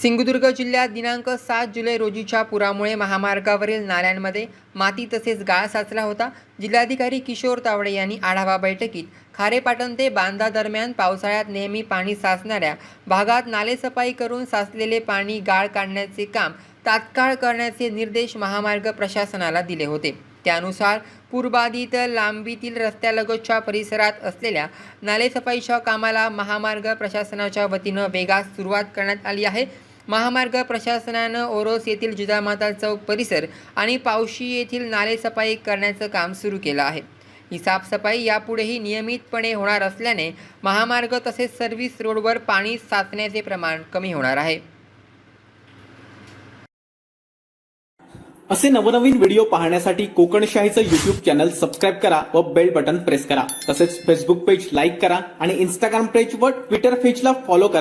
सिंधुदुर्ग जिल्ह्यात दिनांक सात जुलै रोजीच्या पुरामुळे महामार्गावरील नाल्यांमध्ये माती तसेच गाळ साचला होता. जिल्हाधिकारी किशोर तावडे यांनी आढावा बैठकीत खारेपाटण ते बांदा दरम्यान पावसाळ्यात नेहमी पाणी साचणाऱ्या भागात नालेसफाई करून साचलेले पाणी गाळ काढण्याचे काम तात्काळ करण्याचे निर्देश महामार्ग प्रशासनाला दिले होते. त्यानुसार पूरबाधित लांबीतील रस्त्यालगतच्या परिसरात असलेल्या नालेसफाईच्या कामाला महामार्ग प्रशासनाच्या वतीनं वेगात सुरुवात करण्यात आली आहे. महामार्ग प्रशासनानं ओरोस येथील जिजामाता चौक परिसर आणि पावशी येथील नालेसफाई करण्याचं काम सुरू केलं आहे. ही साफसफाई यापुढेही नियमितपणे होणार असल्याने महामार्ग तसेच सर्व्हिस रोडवर पाणी साचण्याचे प्रमाण कमी होणार आहे. असे नवनवीन व्हिडिओ पाहण्यासाठी कोकणशाहीचं युट्यूब चॅनल सबस्क्राईब करा व बेल बटन प्रेस करा. तसेच फेसबुक पेज लाईक करा आणि इंस्टाग्राम पेज व ट्विटर पेजला फॉलो करा.